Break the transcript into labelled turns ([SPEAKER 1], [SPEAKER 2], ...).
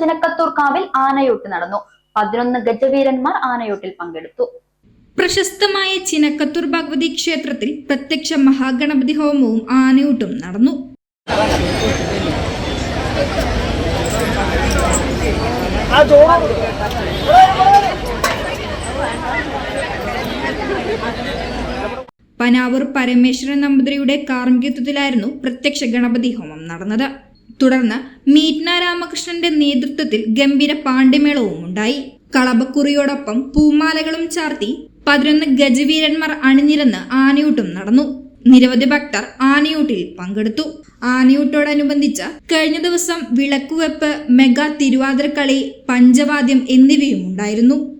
[SPEAKER 1] ചിനക്കത്തൂർക്കാവിൽ ആനയൂട്ട് നടന്നു. പതിനൊന്ന് ഗജവീരന്മാർ ആനയൂട്ടിൽ പങ്കെടുത്തു.
[SPEAKER 2] പ്രശസ്തമായ ചിനക്കത്തൂർ ഭഗവതി ക്ഷേത്രത്തിൽ പ്രത്യക്ഷ മഹാഗണപതി ഹോമവും ആനയൂട്ടും നടന്നു. പനാവൂർ പരമേശ്വരൻ നമ്പൂതിരിയുടെ കാർമ്മികത്വത്തിലായിരുന്നു പ്രത്യക്ഷ ഗണപതി ഹോമം നടന്നത്. തുടർന്ന് മീറ്റ്ന രാമകൃഷ്ണന്റെ നേതൃത്വത്തിൽ ഗംഭീര പാണ്ഡ്യമേളവും ഉണ്ടായി. കളബക്കുറിയോടൊപ്പം പൂമാലകളും ചാർത്തി പതിനൊന്ന് ഗജവീരന്മാർ അണിനിരന്ന് ആനയൂട്ടും നടന്നു. നിരവധി ഭക്തർ ആനയൂട്ടിൽ പങ്കെടുത്തു. ആനയൂട്ടോടനുബന്ധിച്ച് കഴിഞ്ഞ ദിവസം വിളക്കുവെപ്പ് മെഗാ തിരുവാതിരക്കളി പഞ്ചവാദ്യം എന്നിവയും ഉണ്ടായിരുന്നു.